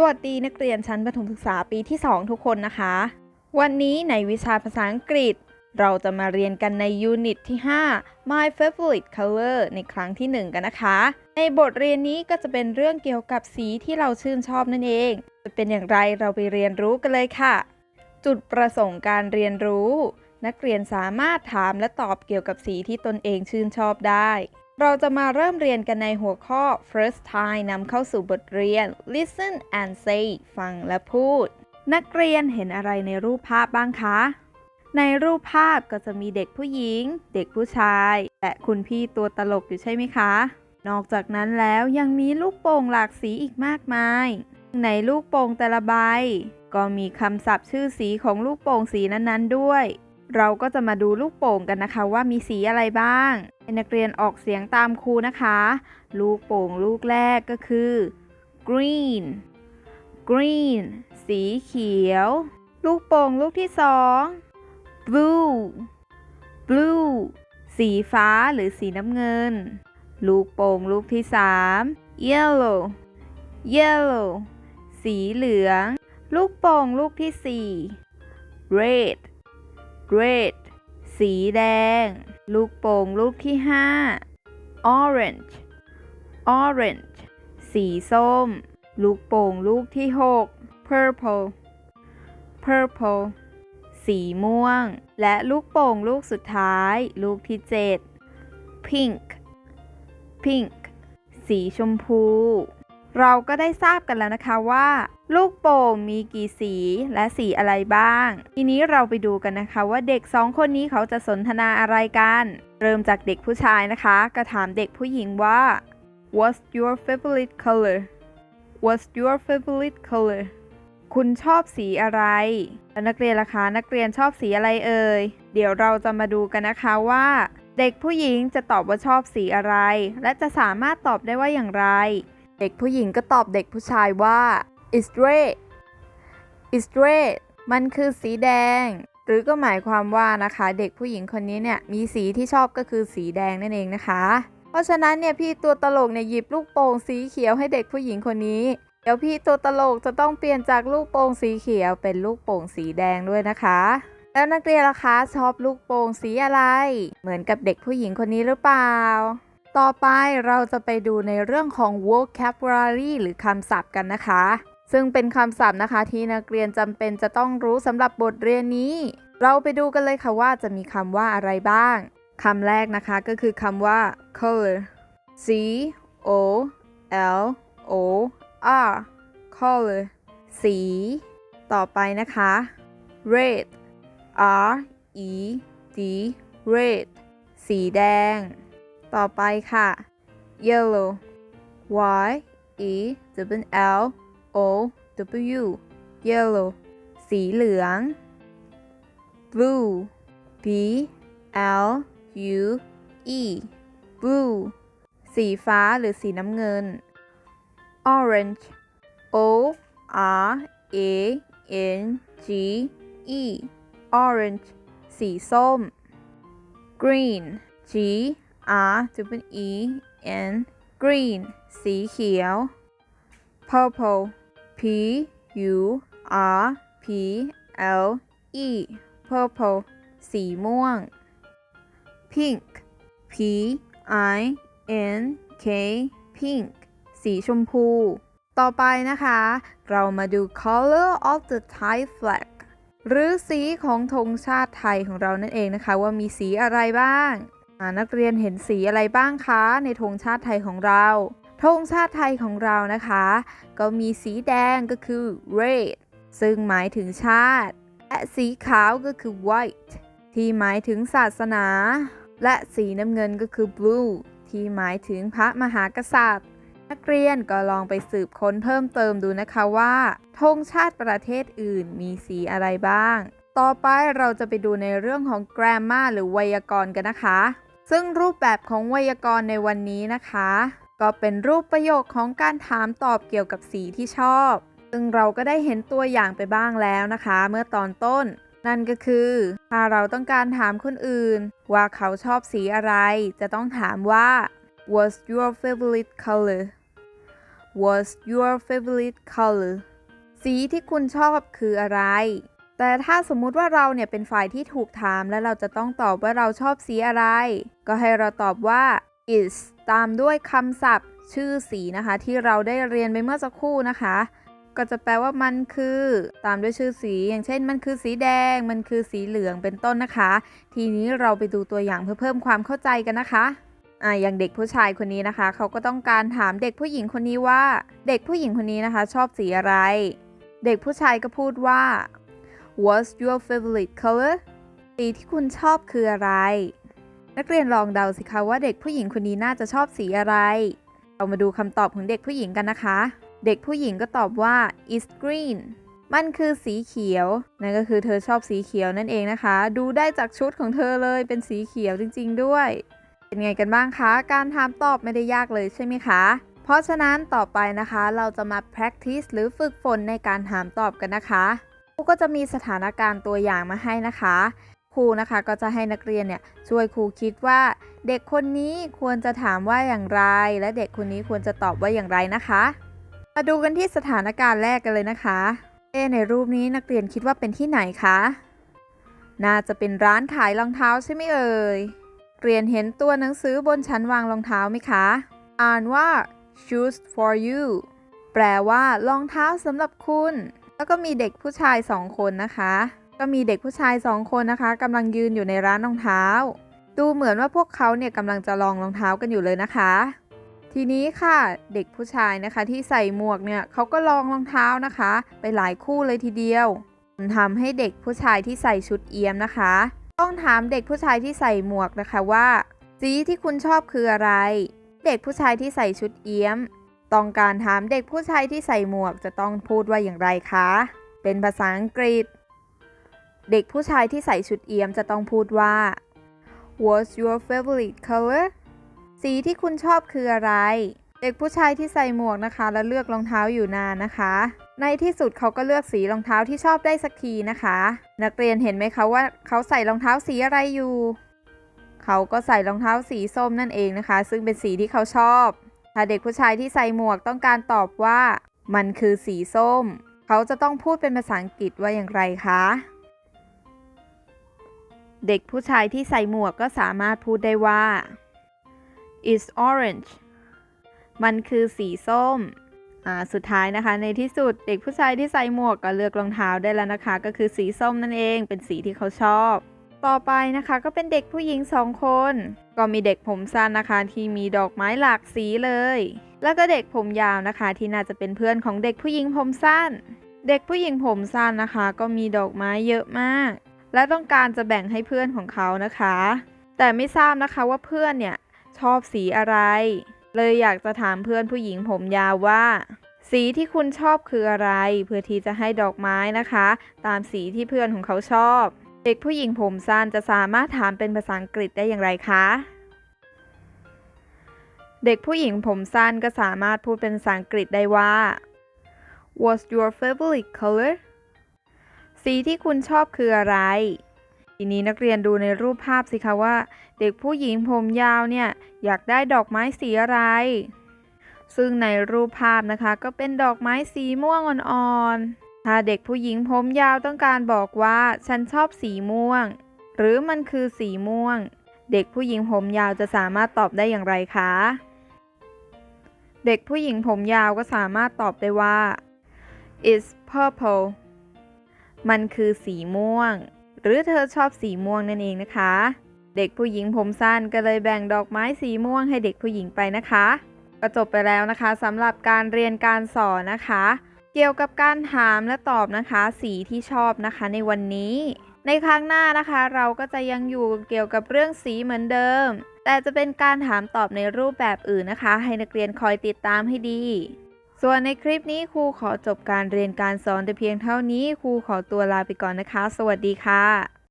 สวัสดีนักเรียนชั้นประถมศึกษาปีที่ 2 ทุกคนนะคะ วันนี้ในวิชาภาษาอังกฤษ เราจะมาเรียนกันในยูนิตที่ 5 My Favorite Color ในครั้งที่ 1 กันนะคะ ในบทเรียนนี้ก็จะเป็นเรื่องเกี่ยวกับสีที่เราชื่นชอบนั่นเอง จะเป็นอย่างไรเราไปเรียนรู้กันเลยค่ะ จุดประสงค์การเรียนรู้ นักเรียนสามารถถามและตอบเกี่ยวกับสีที่ตนเองชื่นชอบได้ เราจะมาเริ่มเรียนกันในหัวข้อ first time นำเข้าสู่บทเรียน listen and say ฟังและพูด นักเรียนเห็นอะไรในรูปภาพบ้างคะ ในรูปภาพก็จะมีเด็กผู้หญิง เด็กผู้ชาย และคุณพี่ตัวตลกอยู่ใช่ไหมคะ นอกจากนั้นแล้วยังมีลูกโป่งหลากสีอีกมากมาย ในลูกโป่งแต่ละใบ ก็มีคำศัพท์ชื่อสีของลูกโป่งสีนั้นๆด้วย เราก็จะมาดูลูกโป่งกันนะคะ ว่ามีสีอะไรบ้างให้นักเรียนออกเสียงตามครูนะคะ ลูกโป่งลูกแรกก็คือ green green สีเขียว ลูกโป่งลูกที่สอง blue blue สีฟ้าหรือสีน้ำเงิน ลูกโป่งลูกที่สาม yellow yellow สีเหลือง ลูกโป่งลูกที่สี่ red red สีแดง ลูกโป่งลูกที่ห้า orange orange สีส้ม ลูกโป่งลูกที่หก purple purple สีม่วง และลูกโป่งลูกสุดท้าย ลูกที่เจ็ด pink pink สีชมพู เราก็ได้ทราบกันแล้วนะคะว่า ลูกโป่งมีกี่สีและสีอะไรบ้าง ทีนี้เราไปดูกันนะคะ ว่าเด็กสองคนนี้เขาจะสนทนาอะไรกัน เริ่มจากเด็กผู้ชายนะคะ ก็ถามเด็กผู้หญิงว่า What's your favorite color What's your favorite color คุณชอบสีอะไรแล้วนักเรียนล่ะคะ นักเรียนชอบสีอะไรเอ่ย เดี๋ยวเราจะมาดูกันนะคะว่า เด็กผู้หญิงจะตอบว่าชอบสีอะไร และจะสามารถตอบได้ว่าอย่างไร เด็กผู้หญิงก็ตอบเด็กผู้ชายว่า is red is red มันคือสีแดง หรือก็หมายความว่านะคะ เด็กผู้หญิงคนนี้เนี่ยมีสีที่ชอบก็คือสีแดงนั่นเองนะคะ เพราะฉะนั้นเนี่ยพี่ตัวตลกเนี่ยหยิบลูกโป่งสีเขียวให้เด็กผู้หญิงคนนี้ เดี๋ยวพี่ตัวตลกจะต้องเปลี่ยนจากลูกโป่งสีเขียวเป็นลูกโป่งสีแดงด้วยนะคะแล้วนักเรียนล่ะคะชอบลูกโป่งสีอะไร เหมือนกับเด็กผู้หญิงคนนี้หรือเปล่า ต่อไปเราจะไปดูในเรื่องของ vocabulary หรือคำศัพท์กันนะคะ ซึ่งเป็นคำศัพท์นะคะที่นักเรียนจำเป็นจะต้องรู้สำหรับบทเรียนนี้ เราไปดูกันเลยค่ะว่าจะมีคำว่าอะไรบ้างคำแรกนะคะก็คือคำว่า color c o l o r color สี ต่อไปนะคะ red r e d red สีแดง ต่อไปค่ะ yellow y e w l o w yellow สีเหลือง blue b l u e blue สีฟ้าหรือสีน้ำเงิน orange o r a n g e orange สีส้ม green g r w e n green สีเขียว purple p u r p l e purple สีม่วง pink p i n k pink สีชมพู ต่อไปนะคะ เรามาดู color of the Thai flag หรือสีของธงชาติไทยของเรานั่นเองนะคะ ว่ามีสีอะไรบ้าง นักเรียนเห็นสีอะไรบ้างคะ ในธงชาติไทยของเรา ธงชาติไทยของเรานะคะ ก็มีสีแดงก็คือ red ซึ่งหมายถึงชาติ และสีขาวก็คือ white ที่หมายถึงศาสนา และสีน้ำเงินก็คือ blue ที่หมายถึงพระมหากษัตริย์ นักเรียนก็ลองไปสืบค้นเพิ่มเติมดูนะคะว่าธงชาติประเทศอื่นมีสีอะไรบ้าง ต่อไปเราจะไปดูในเรื่องของ grammar หรือไวยากรณ์กันนะคะ ซึ่งรูปแบบของไวยากรณ์ในวันนี้นะคะ ก็เป็นรูปประโยคของการถามตอบเกี่ยวกับสีที่ชอบ ซึ่งเราก็ได้เห็นตัวอย่างไปบ้างแล้วนะคะ เมื่อตอนต้น นั่นก็คือ ถ้าเราต้องการถามคนอื่น ว่าเขาชอบสีอะไร จะต้องถามว่า What's your favorite color What's your favorite color สีที่คุณชอบคืออะไร แต่ถ้าสมมุติว่าเราเนี่ยเป็นฝ่ายที่ถูกถามและเราจะต้องตอบว่าเราชอบสีอะไร ก็ให้เราตอบว่า is ตามด้วยคำศัพท์ชื่อสีนะคะ ที่เราได้เรียนไปเมื่อสักครู่นะคะ ก็จะแปลว่ามันคือตามด้วยชื่อสี อย่างเช่น มันคือสีแดง มันคือสีเหลืองเป็นต้นนะคะ ทีนี้เราไปดูตัวอย่างเพื่อเพิ่มความเข้าใจกันนะคะอ่าอย่างเด็กผู้ชายคนนี้นะคะ เขาก็ต้องการถามเด็กผู้หญิงคนนี้ว่า เด็กผู้หญิงคนนี้นะคะ ชอบสีอะไร เด็กผู้ชายก็พูดว่า What's your favorite color สีที่คุณชอบคืออะไร นักเรียนลองเดาสิคะว่าเด็กผู้หญิงคนนี้น่าจะชอบสีอะไร เรามาดูคำตอบของเด็กผู้หญิงกันนะคะ เด็กผู้หญิงก็ตอบว่า is green มันคือสีเขียว นั่นก็คือเธอชอบสีเขียวนั่นเองนะคะ ดูได้จากชุดของเธอเลยเป็นสีเขียวจริง ๆ ด้วย เป็นไงกันบ้างคะ การถามตอบไม่ได้ยากเลยใช่ไหมคะ เพราะฉะนั้นต่อไปนะคะเราจะมา practice หรือฝึกฝนในการถามตอบกันนะคะครูก็จะมีสถานการณ์ตัวอย่างมาให้นะคะ ครูนะคะก็จะให้นักเรียนเนี่ยช่วยครูคิดว่าเด็กคนนี้ควรจะถามว่าอย่างไร และเด็กคนนี้ควรจะตอบว่าอย่างไรนะคะ มาดูกันที่สถานการณ์แรกกันเลยนะคะเอในรูปนี้นักเรียนคิดว่าเป็นที่ไหนคะน่าจะเป็นร้านขายรองเท้าใช่ไหมเอ่ยเรียนเห็นตัวหนังสือบนชั้นวางรองเท้าไหมคะ อ่านว่า shoes for you แปลว่ารองเท้าสำหรับคุณ แล้วก็มีเด็กผู้ชายสองคนนะคะ ก็มีเด็กผู้ชายสองคนนะคะกำลังยืนอยู่ในร้านรองเท้า ดูเหมือนว่าพวกเขาเนี่ยกำลังจะลองรองเท้ากันอยู่เลยนะคะ ทีนี้ค่ะเด็กผู้ชายนะคะที่ใส่หมวกเนี่ยเขาก็ลองรองเท้านะคะ ไปหลายคู่เลยทีเดียวทำให้เด็กผู้ชายที่ใส่ชุดเอี้ยมนะคะ ต้องถามเด็กผู้ชายที่ใส่หมวกนะคะว่าสีที่คุณชอบคืออะไร เด็กผู้ชายที่ใส่ชุดเอี้ยม ต้องการถามเด็กผู้ชายที่ใส่หมวกจะต้องพูดว่าอย่างไรคะ เป็นภาษาอังกฤษ เด็กผู้ชายที่ใส่ชุดเอี้ยมจะต้องพูดว่า What's your favorite color สีที่คุณชอบคืออะไร เด็กผู้ชายที่ใส่หมวกนะคะ แล้วเลือกรองเท้าอยู่นานนะคะ ในที่สุดเขาก็เลือกสีรองเท้าที่ชอบได้สักทีนะคะ นักเรียนเห็นไหมคะว่าเขาใส่รองเท้าสีอะไรอยู่ เขาก็ใส่รองเท้าสีส้มนั่นเองนะคะ ซึ่งเป็นสีที่เขาชอบ ถ้าเด็กผู้ชายที่ใส่หมวกต้องการตอบว่า มันคือสีส้ม เขาจะต้องพูดเป็นภาษาอังกฤษว่าอย่างไรคะ เด็กผู้ชายที่ใส่หมวกก็สามารถพูดได้ว่า is orange มันคือสีส้ม สุดท้ายนะคะ ในที่สุดเด็กผู้ชายที่ใส่หมวกก็เลือกรองเท้าได้แล้วนะคะ ก็คือสีส้มนั่นเองเป็นสีที่เขาชอบ ต่อไปนะคะก็เป็นเด็กผู้หญิงสองคน ก็มีเด็กผมสั้นนะคะ ที่มีดอกไม้หลากสีเลย แล้วก็เด็กผมยาวนะคะ ที่น่าจะเป็นเพื่อนของเด็กผู้หญิงผมสั้น เด็กผู้หญิงผมสั้นนะคะ ก็มีดอกไม้เยอะมาก และต้องการจะแบ่งให้เพื่อนของเขานะคะ แต่ไม่ทราบนะคะว่าเพื่อนเนี่ยชอบสีอะไร เลยอยากจะถามเพื่อนผู้หญิงผมยาวว่า สีที่คุณชอบคืออะไร เพื่อที่จะให้ดอกไม้นะคะ ตามสีที่เพื่อนของเขาชอบ เด็กผู้หญิงผมสั้นจะสามารถถามเป็นภาษาอังกฤษได้อย่างไรคะเด็กผู้หญิงผมสั้นก็สามารถพูดเป็นภาษาอังกฤษได้ว่า What's your favorite color สีที่คุณชอบคืออะไร ทีนี้นักเรียนดูในรูปภาพสิคะว่า เด็กผู้หญิงผมยาวเนี่ยอยากได้ดอกไม้สีอะไร ซึ่งในรูปภาพนะคะก็เป็นดอกไม้สีม่วงอ่อนๆ ถ้าเด็กผู้หญิงผมยาวต้องการบอกว่าฉันชอบสีม่วง หรือมันคือสีม่วง เด็กผู้หญิงผมยาวจะสามารถตอบได้อย่างไรคะ เด็กผู้หญิงผมยาวก็สามารถตอบได้ว่า it's purple มันคือสีม่วง หรือเธอชอบสีม่วงนั่นเองนะคะ เด็กผู้หญิงผมสั้นก็เลยแบ่งดอกไม้สีม่วงให้เด็กผู้หญิงไปนะคะก็จบไปแล้วนะคะสำหรับการเรียนการสอนนะคะ เกี่ยวกับการถามและตอบนะคะ สีที่ชอบนะคะในวันนี้ ในครั้งหน้านะคะ เราก็จะยังอยู่เกี่ยวกับเรื่องสีเหมือนเดิม แต่จะเป็นการถามตอบในรูปแบบอื่นนะคะ ให้นักเรียนคอยติดตามให้ดี ส่วนในคลิปนี้ครูขอจบการเรียนการสอนแต่เพียงเท่านี้ครูขอตัวลาไปก่อนนะคะ สวัสดีค่ะ